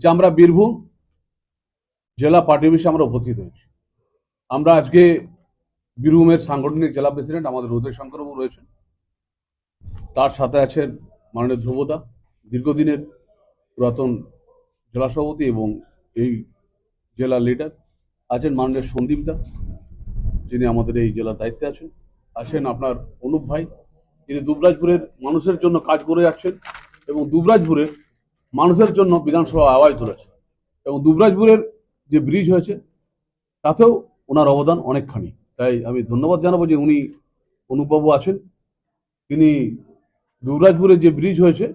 যে আমরা বীরভূম জেলা পার্টি অফিসে আমরা উপস্থিত হয়েছি। আমরা আজকে বীরভূমের সাংগঠনিক জেলা প্রেসিডেন্ট আমাদের উদয় শঙ্করবাবু রয়েছেন। তার সাথে আছেন মাননীয় ধ্রুবদা, দীর্ঘদিনের পুরাতন জেলা সভাপতি এবং এই জেলার লিডার আছেন মাননীয় সন্দীপ দা, যিনি আমাদের এই জেলার দায়িত্বে আছেন। আছেন আপনার অনুপ ভাই, যিনি দুবরাজপুরের মানুষের জন্য কাজ করে যাচ্ছেন এবং দুবরাজপুরের মানুষের জন্য বিধানসভা আওয়াজ তুলেছে এবং দুবরাজপুরের যে ব্রিজ হয়েছে, তাতেও ওনার অবদান অনেকখানি। তাই আমি ধন্যবাদ জানাব যে উনি অনুপবাবু আছেন। তিনি দুবরাজপুরের যে ব্রিজ হয়েছে,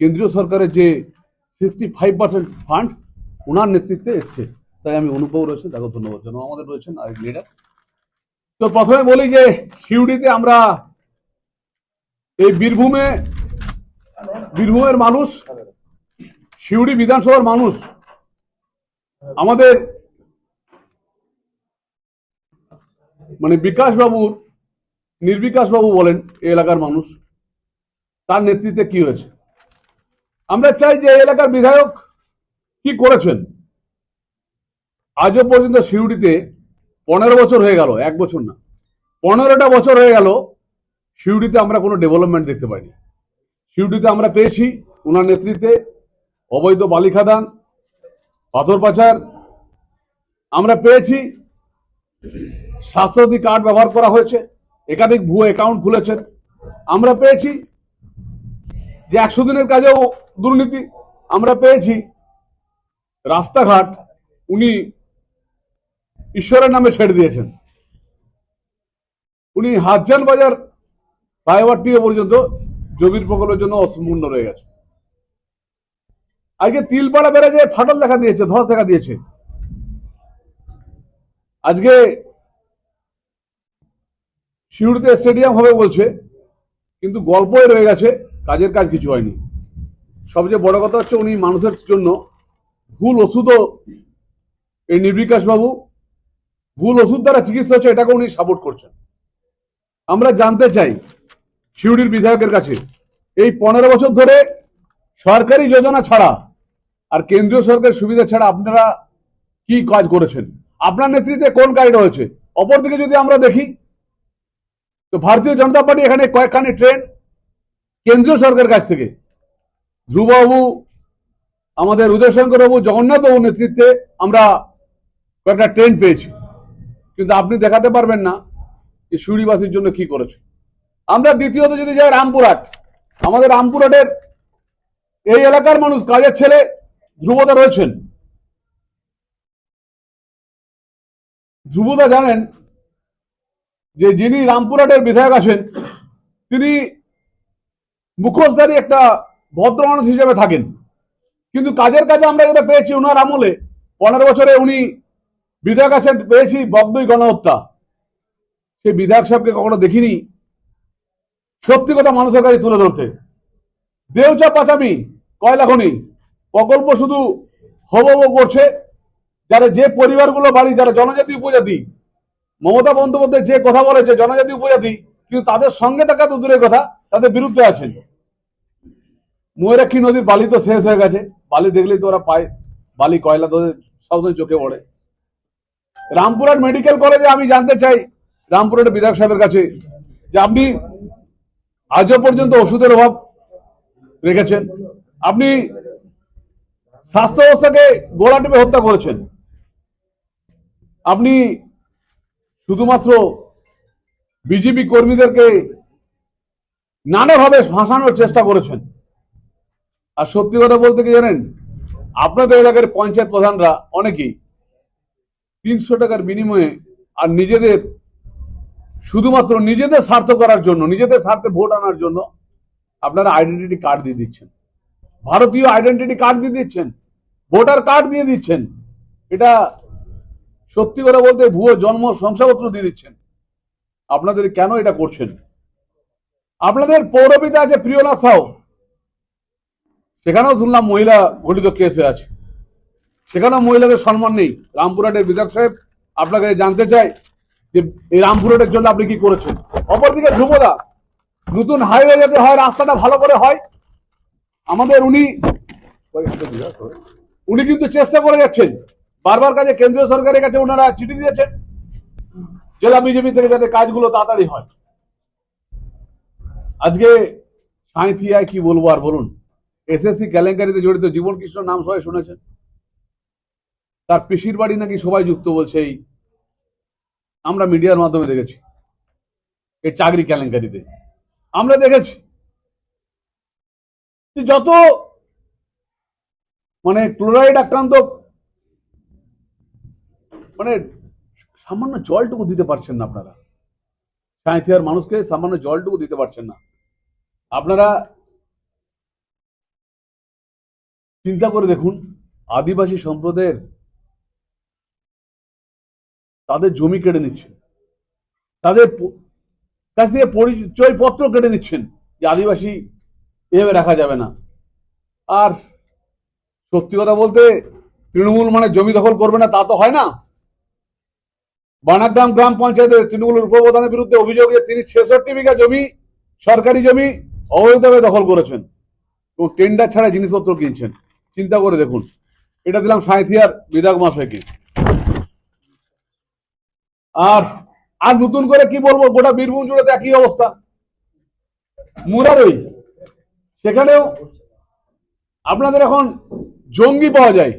কেন্দ্রীয় সরকারের যে সিক্সটি ফাইভ পার্সেন্ট ফান্ড ওনার নেতৃত্বে এসছে। তাই আমি অনুপবাবু রয়েছেন তাকে ধন্যবাদ জানাব। আমাদের রয়েছেন আরেক লিডার তো প্রথমে বলি যে শিউডিতে আমরা এই বীরভূমে, বীরভূমের মানুষ শিউড়ি বিধানসভার মানুষ। আমাদের মানে বিকাশ বাবুর নির্বিকাশ বাবু বলেন এই এলাকার মানুষ। তার নেতৃত্বে কি হয়েছে? আমরা চাই যে এলাকার বিধায়ক কি করেছেন? আজও পর্যন্ত শিউড়িতে পনেরো বছর হয়ে গেল, এক বছর না। পনেরোটা বছর হয়ে গেল শিউড়িতে আমরা কোনো ডেভেলপমেন্ট দেখতে পাইনি। শিউড়িতে আমরা পেয়েছি ওনার নেতৃত্বে অবৈধ বালি খাদান পাথর পাচার আমরা পেয়েছি। স্বাস্থ্যসাথী কার্ড ব্যবহার করা হয়েছে। একাধিক ভুয়ো অ্যাকাউন্ট খুলেছেন। আমরা পেয়েছি যে একশো দিনের কাজেও দুর্নীতি আমরা পেয়েছি। রাস্তাঘাট উনি ঈশ্বরের নামে ছেড়ে দিয়েছেন। উনি হাজান বাজার ফ্লাইওভার টিও পর্যন্ত জমির প্রকল্পের জন্য অসম্পূর্ণ রয়ে গেছে। আজকে তিলপাড়া বেড়ে ব্যারাজে ফাটল দেখা দিয়েছে, ধস দেখা দিয়েছে। আজকে শিউড়িতে স্টেডিয়াম হবে বলছে, কিন্তু গল্পই রয়ে গেছে, কাজের কাজ কিছু হয়নি। সবচেয়ে বড় কথা হচ্ছে উনি মানুষের জন্য ভুল ওষুধও এই নির্বিকাশ বাবু, ভুল ওষুধ দ্বারা চিকিৎসা হচ্ছে, এটাকে উনি সাপোর্ট করছেন। আমরা জানতে চাই শিউড়ির বিধায়কের কাছে, এই পনেরো বছর ধরে সরকারি যোজনা ছাড়া আর কেন্দ্রীয় সরকারের সুবিধা ছাড়া আপনারা কি কাজ করেছেন? আপনার নেতৃত্বে কোন কাজটা হয়েছে অপরদিকে যদি আমরা দেখি, তো ভারতীয় জনতা পার্টি এখানে কয়েকখানি ট্রেন কেন্দ্রীয় সরকারের কাছ থেকে। ধ্রুববাবু, আমাদের উদয়শঙ্কর বাবু জগন্নাথ বাবুর নেতৃত্বে আমরা কয়েকটা ট্রেন পেয়েছি। কিন্তু আপনি দেখাতে পারবেন না যে সুরিবাসীর জন্য কি করেছে। আমরা দ্বিতীয়ত যদি যাই রামপুরহাট, আমাদের রামপুরহাটের এই এলাকার মানুষ, কাজের ছেলে, ধ্রুবদা রয়েছেন। ধ্রুবদা জানেন যে যিনি রামপুরহাটের বিধায়ক আছেন, তিনি মুখোশধারী একটা ভদ্র মানুষ হিসেবে থাকেন। কিন্তু কাজের কাজে আমরা যেটা পেয়েছি ওনার আমলে, পনেরো বছরে উনি বিধায়ক আছেন, পেয়েছি বগদই গণহত্যা। সেই বিধায়ক সাহেবকে কখনো দেখিনি। সত্যি কথা মানুষের কাছে তুলে ধরতে। দেউচা পাচামি কয়লা খনি? প্রকল্প শুধু হব করছে, যারা যে পরিবারগুলো বাড়ি, যারা জনজাতি উপজাতি, মমতা বন্দ্যোপাধ্যায় যে কথা বলেছে, জনজাতি উপজাতি, কিন্তু তাদের সঙ্গে থাকা তো দূরের কথা, তাদের বিরুদ্ধে আছেন ময়ূরাক্ষী নদীর বালি তো শেষ হয়ে গেছে, বালি দেখলেই তো ওরা পায়, বালি, কয়লা তো সবসময় চোখে পড়ে। রামপুরহাট মেডিকেল কলেজে আমি জানতে চাই, রামপুরহাটের বিধায়ক সাহেবের কাছে, যে আপনি আজও পর্যন্ত ওষুধের অভাব রেখেছেন। আপনি স্বাস্থ্য ব্যবস্থাকে গোড়া টিপে হত্যা করেছেন। আপনি শুধুমাত্র বিজেপি কর্মীদেরকে নানাভাবে ফাঁসানোর চেষ্টা করেছেন। আর সত্যি কথা বলতে কি জানেন? আপনাদের এলাকার পঞ্চায়েত প্রধানরা অনেকেই তিনশো টাকার বিনিময়ে আর নিজেদের শুধুমাত্র নিজেদের স্বার্থ করার জন্য, নিজেদের স্বার্থে ভোট আনার জন্য আপনারা আইডেন্টিটি কার্ড দিয়ে দিচ্ছেন। ভারতীয় আইডেন্টিটি কার্ড দিয়ে দিচ্ছেন ভোটার কার্ড দিয়ে দিচ্ছেন। এটা সত্যি কথা বলতে ভুয়ো জন্ম শংসাপত্র দিয়ে দিচ্ছেন। আপনাদের কেন এটা করছেন? আপনাদের পৌরপিতা আছে প্রিয়নাথ সাউ সেখানেও শুনলাম মহিলা ঘটিত কেস হয়ে আছে। সেখানেও মহিলাদের সম্মান নেই। রামপুরহাটের বিধায়ক সাহেব আপনাকে জানতে চাই যে এই রামপুরহাটের জন্য আপনি কি করেছেন। অপরদিকে ধ্রুবদা নতুন হাইওয়ে যাতে হয়, রাস্তাটা ভালো করে হয় আমাদের উনি উনি কিন্তু চেষ্টা করে যাচ্ছেন। বারবার কাজে কেন্দ্রীয় সরকারের কাছে ওনারা চিঠি দিয়েছেন। জেলা বিজেপি থেকে যাতে কাজগুলো তাড়াতাড়ি হয়। আজকে সাঁথিয়ায় কি বলব আর বলুন? এসএসসি কেলেঙ্কারিতে জড়িত জীবন কৃষ্ণ নাম সবাই শুনেছেন। তার পিসির বাড়ি নাকি সবাই যুক্ত বলছে এই। আমরা মিডিয়ার মাধ্যমে দেখেছি। এই চাকরি কেলেঙ্কারিতে। আমরা দেখেছি। যত মানে ক্লোরাইড আক্রান্ত মানে সামান্য জলটুকু দিতে পারছেন না আপনারা। সাঁথিয়ার মানুষকে সামান্য জলটুকু দিতে পারছেন না। আপনারা চিন্তা করে দেখুন, আদিবাসী সম্প্রদায়ের তাদের জমি কেড়ে নিচ্ছেন। তাদের কাছ থেকে পরিচয়পত্র কেটে নিচ্ছেন যে আদিবাসী এভাবে রাখা যাবে না। আর সত্যি কথা বলতে, তৃণমূল মানে জমি দখল করবে না, তা তো হয় না। বানাগ্রাম গ্রাম পঞ্চায়েতের তৃণমূলের উপপ্রধানের বিরুদ্ধে অভিযোগ যে তিনি ছেষট্টি বিঘা জমি, সরকারি জমি অবৈধভাবে দখল করেছেন এবং টেন্ডার ছাড়া জিনিসপত্র কিনছেন। চিন্তা করে দেখুন। এটা দিলাম সাঁথিয়ার বিধায়ক মহাশয়কে। আর আর নতুন করে কি বলব, গোটা বীরভূম জুড়ে একই অবস্থা। মুরারই। সেখানেও আপনাদের এখন জঙ্গি পাওয়া যায়।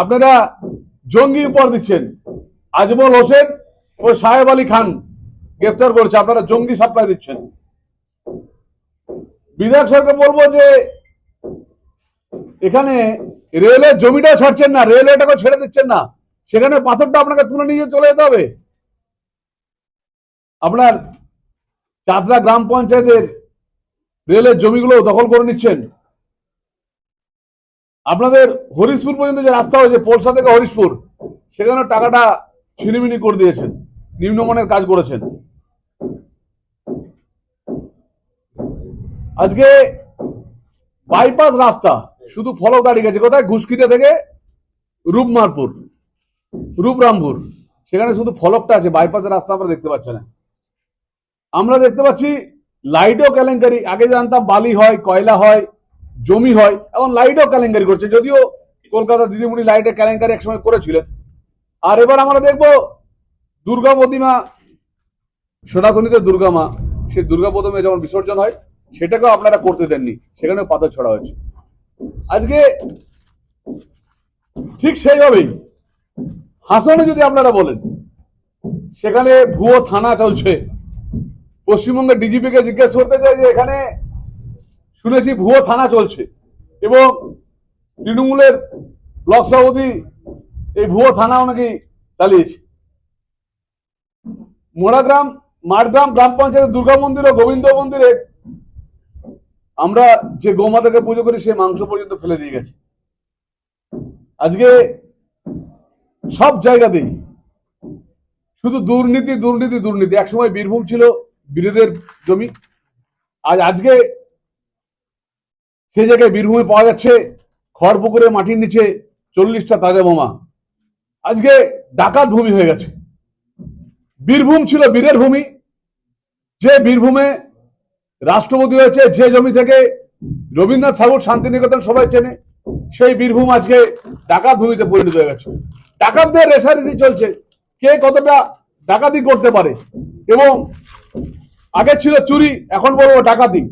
আপনারা জঙ্গি উপহার দিচ্ছেন। আজমল হোসেন ও সাহেব আলী খান গ্রেফতার করেছে। আপনারা জঙ্গি সাপ্লাই দিচ্ছেন। বিধায়ক সাহেবকে বলব যে, এখানে রেলের জমিটা ছাড়ছেন না রেলওয়েটাকেও ছেড়ে দিচ্ছেন না। সেখানে পাথরটা আপনাকে তুলে নিয়ে চলে যেতে হবে। আপনার চাতরা গ্রাম পঞ্চায়েতের রেলের জমিগুলো দখল করে নিচ্ছেন। আপনাদের হরিশপুর পর্যন্ত যে রাস্তা হয়েছে, পোলসা থেকে হরিশপুর সেখানে টাকাটা ছিনিমিনি করে দিয়েছেন, নিম্নমানের কাজ করেছেন। আজকে বাইপাস রাস্তা, শুধু ফলক দাঁড়িয়ে গেছে। কোথায়? ঘুষকিটা থেকে রূপমারপুর, রূপরামপুর। সেখানে শুধু ফলকটা আছে বাইপাসের রাস্তা আমরা দেখতে পাচ্ছি না। আমরা দেখতে পাচ্ছি লাইটও কেলেঙ্কারি। আগে জানতাম বালি হয়, কয়লা হয়, জমি হয়, এখন লাইটও কেলেঙ্কারি করছে। যদিও কলকাতা দিদিমণি লাইটে কেলেঙ্কারি একসময় করেছিলেন। আর এবার আমরা দেখব দুর্গা প্রতিমা সনাতনীতে দুর্গা মা। সেই দুর্গা প্রতিমা যখন বিসর্জন হয়, সেটাকেও আপনারা করতে দেননি। সেখানেও পাথর ছড়া হয়েছে। আজকে ঠিক সেইভাবেই হাসনে যদি আপনারা বলেন, সেখানে ভুয়ো থানা চলছে। পশ্চিমবঙ্গের ডিজিপিকে জিজ্ঞেস করতে চাই যে এখানে শুনেছি ভুয়ো থানা চলছে এবং তৃণমূলের ব্লক সভাপতি এই ভুয়ো থানাও নাকি চালিয়েছে। মোড়াগ্রাম মাঠগ্রাম গ্রাম পঞ্চায়েতের দুর্গা মন্দির ও গোবিন্দ মন্দিরে আমরা যে গোমাতাকে পুজো করি, সে মাংস পর্যন্ত ফেলে দিয়ে গেছে। আজকে সব জায়গাতেই শুধু দুর্নীতি দুর্নীতি দুর্নীতি। একসময় বীরভূম ছিল বিরোধের জমি। আজ আজকে সে জায়গায় বীরভূমে পাওয়া যাচ্ছে খড়পুকুরে মাটির নিচে চল্লিশটা তাজা বোমা। আজকে ডাকাত ভূমি হয়ে গেছে। বীরভূম ছিল বীরের ভূমি। যে বীরভূমে রাষ্ট্রপতি হয়েছে, যে জমি থেকে রবীন্দ্রনাথ ঠাকুর শান্তিনিকেতন সবাই চেনে, সেই বীরভূম আজকে ডাকাত ভূমিতে পরিণত হয়ে গেছে। ডাকাতদের রেশারেশি চলছে। কে কতটা ডাকাতি করতে পারে এবং আগে ছিল চুরি, এখন বলব ডাকাতি।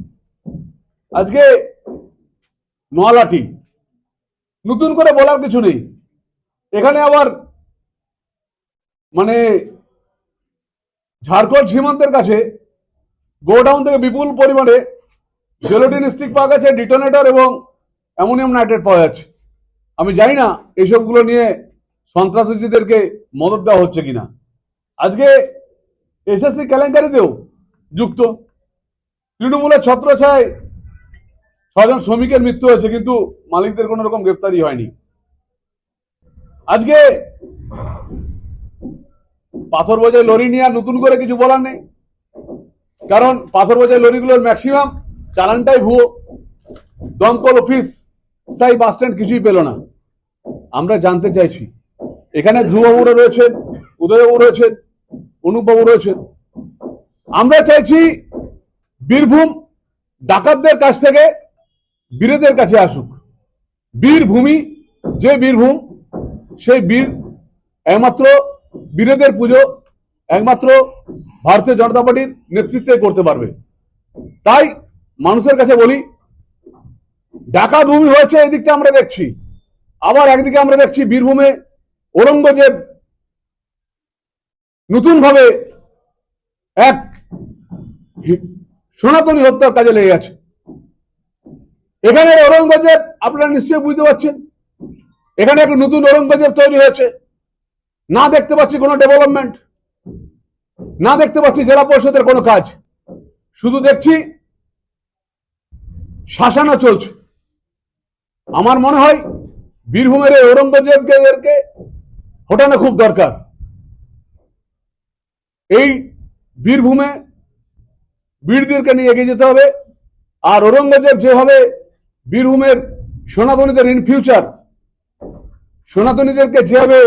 আজকে নোয়ালাটি। নতুন করে বলার কিছু নেই। এখানে আবার মানে ঝাড়খণ্ড সীমান্তের কাছে গোডাউন থেকে বিপুল পরিমাণে জেলোটিন স্টিক পাওয়া গেছে ডিটোনেটর এবং অ্যামোনিয়াম নাইট্রেট পাওয়া যাচ্ছে। আমি জানি না এইসবগুলো নিয়ে সন্ত্রাসীদেরকে মদত দেওয়া হচ্ছে কিনা। আজকে এসএসসি কেলেঙ্কারিতেও যুক্ত। তৃণমূলের ছত্রছায় ছজন শ্রমিকের মৃত্যু হয়েছে, কিন্তু মালিকদের কোনো রকম গ্রেপ্তারি হয়নি। আজকে পাথর বোঝাই লরি নিয়ে নতুন করে কিছু বলার নেই। কারণ পাথর বোঝাই লরিগুলোর ম্যাক্সিমাম চালানটাই ভুয়ো। দমকল অফিস, স্থায়ী বাস স্ট্যান্ড কিছুই পেল না। আমরা জানতে চাইছি, এখানে ধ্রুববাবুরা রয়েছেন, উদয়বাবু রয়েছেন, অনুপবাবু রয়েছেন আমরা চাইছি বীরভূম ডাকাতদের কাছ থেকে বীরেদের কাছে আসুক। বীরভূমি যে বীরভূম, সেই বীর একমাত্র বীরেদের পুজো, একমাত্র ভারতীয় জনতা পার্টির নেতৃত্বে করতে পারবে। তাই মানুষের কাছে বলি ডাকা ভূমি হয়েছে এদিকটা আমরা দেখছি। আবার একদিকে আমরা দেখছি বীরভূমে ঔরঙ্গজেব নতুনভাবে এক সনাতনী হত্যার কাজে লেগে গেছে। এখানে ঔরঙ্গজেব আপনারা নিশ্চয়ই বুঝতে পারছেন। এখানে একটা নতুন ঔরঙ্গজেব তৈরি হয়েছে। না দেখতে পাচ্ছি কোনো ডেভেলপমেন্ট। না দেখতে পাচ্ছি জেলা পরিষদের কোনো কাজ। শুধু দেখছি শাসানো চলছে। আমার মনে হয় বীরভূমের এই ঔরঙ্গজেবকে এদেরকে হটানো খুব দরকার। এই বীরভূমে বীরদেরকে নিয়ে এগিয়ে যেতে হবে। আর ঔরঙ্গজেব যেভাবে বীরভূমের সনাতনীদের ইন ফিউচার সনাতনীদেরকে যেভাবে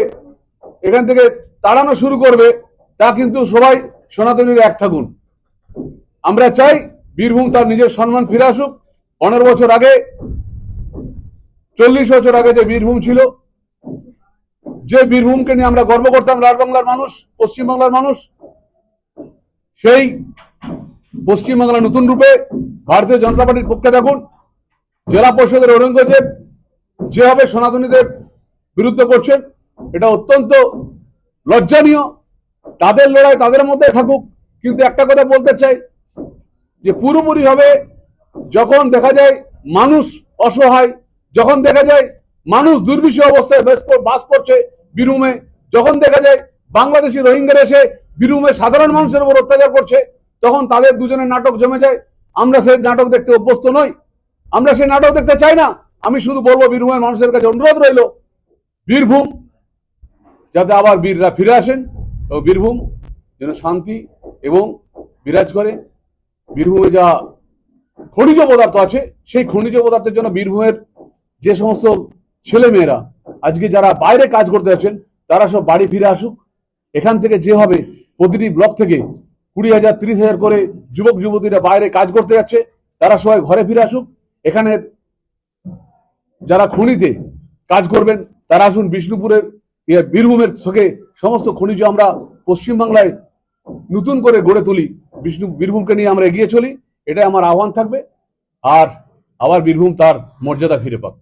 এখান থেকে তাড়ানো শুরু করবে, তা কিন্তু সবাই সনাতনীর এক থাকুন। আমরা চাই বীরভূম তার নিজের সম্মান ফিরে আসুক। পনেরো বছর আগে, চল্লিশ বছর আগে যে বীরভূম ছিল, যে বীরভূমকে নিয়ে আমরা গর্ব করতাম লাল বাংলার মানুষ, পশ্চিমবাংলার মানুষ সেই পশ্চিমবাংলা নতুন রূপে ভারতীয় জনতা পার্টির পক্ষে থাকুন জেলা পরিষদের ঔরঙ্গজেব যেভাবে সনাতনীদের বিরুদ্ধে করছেন, এটা অত্যন্ত লজ্জানীয়। তাদের লড়াই তাদের মধ্যে থাকুক, কিন্তু একটা কথা বলতে চাই, যে পুরোপুরি ভাবে যখন দেখা যায় মানুষ অসহায়, যখন দেখা যায় মানুষ দুর্বিষহ অবস্থায় বাস করছে বীরভূমে, যখন দেখা যায় বাংলাদেশি রোহিঙ্গারা এসে বীরভূমে সাধারণ মানুষের উপর অত্যাচার করছে, তখন তাদের দুজনের নাটক জমে যায়। আমরা সেই নাটক দেখতে অভ্যস্ত নই। আমরা সেই নাটক দেখতে চাই না। আমি শুধু বলব, বীরভূমের মানুষের কাছে অনুরোধ রইল, বীরভূম, যাতে আবার বীররা ফিরে আসেন ও বীরভূম যেন শান্তি এবং বিরাজ করে। বীরভূমে যা খনিজ পদার্থ আছে, সেই খনিজ পদার্থের জন্য বীরভূমের যে সমস্ত ছেলে মেয়েরা আজকে যারা বাইরে কাজ করতে যাচ্ছেন, তারা সব বাড়ি ফিরে আসুক। এখান থেকে যে হবে প্রতিটি ব্লক থেকে কুড়ি হাজার, তিরিশ হাজার করে যুবক, যুবতীরা বাইরে কাজ করতে যাচ্ছে। তারা সবাই ঘরে ফিরে আসুক। এখানে যারা খনিতে কাজ করবেন, তারা আসুন বিষ্ণুপুরের ইয়ে বীরভূমের থেকে সমস্ত খনিজ আমরা পশ্চিমবাংলায় নতুন করে গড়ে তুলি। বিষ্ণু, বীরভূমকে নিয়ে আমরা এগিয়ে চলি। এটাই আমার আহ্বান থাকবে। আর আবার বীরভূম তার মর্যাদা ফিরে পাক।